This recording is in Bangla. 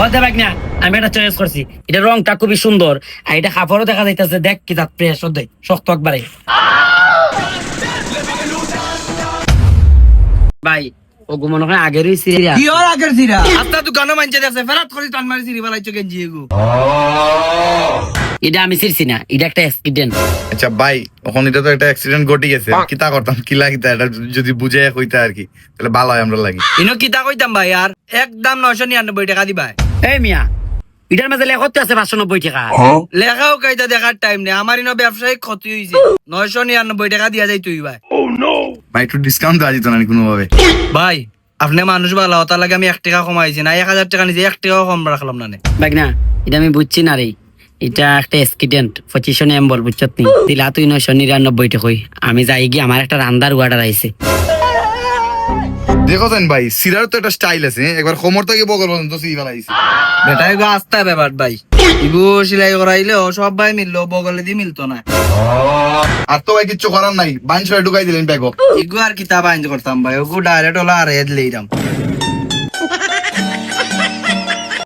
হতে পারি না আমি এটা চয়েস করছি। এটা রংটা খুবই সুন্দর আর এটা কাপড়ও দেখা যাইতেছে দেখ কি তার প্রেস হতে শক্ত একবারে। ভাই ও মনে হয় আগেরই সিরিয়াল কি ওর আগের আপনার দোকানও মানছে আছে ফেরাত করে টান মারি সিরি বালাইছো গেঞ্জি এগু? এটা আমি ছিড়ছি না এটা একটা অ্যাক্সিডেন্ট আচ্ছা ভাই ওখানে এটা তো একটা অ্যাক্সিডেন্ট ঘটে গেছে। কিতা করতাম কি লাগিতা এটা যদি বুঝে কইতা আর কি তাহলে ভালো হয় আমরা লাগি। ইনো কিতা কইতাম ভাই আর একদম নয়শো নিরানব্বই টাকা দিবাই। এই মিয়া এটার মাঝে লেখতে আছে পাঁচশো নব্বই টাকা। লেখাও কাইতা দেখার টাইম নেই আমার ইনো ব্যবসায়িক ক্ষতি হয়েছে নয়শো নিরানব্বই টাকা দিয়া যাই তুই ভাই ভাই একটু ডিসকাউন্ট দেওয়া যেত না কোনো ভাবে ভাই আপনি মানুষ ভালো তার লাগে আমি এক টাকা কমাইছি না এক হাজার টাকা নিচে এক টাকাও কম রাখলাম না নে। ভাই না এটা আমি বুঝছি না রে। এটা একটা অ্যাক্সিডেন্ট পঁচিশশো এম্বল বুঝছত নি? দিলা তুই নয়শো নিরানব্বই টাকা আমি যাই গিয়ে আমার একটা রান্দার অর্ডার আইছে দেখো দেন ভাই সিরার তো একটা স্টাইল আছে? একবার কোমর থেকে বগল পর্যন্ত সি ফেলাইছে। বেটা এগো আস্তা ব্যাপার ভাই। ইগো সিলাই করাইলে ও সব ভাই মিললো বগলে দিয়ে মিলতো না। আর তো ভাই কিচ্ছু করার নাই বাইন ছয় ঢুকাই দিলেন ব্যাগ ইগো আর কিতাব আইন করতাম ভাই ওগো ডাইরেক্ট হলো আর হেড লেইরাম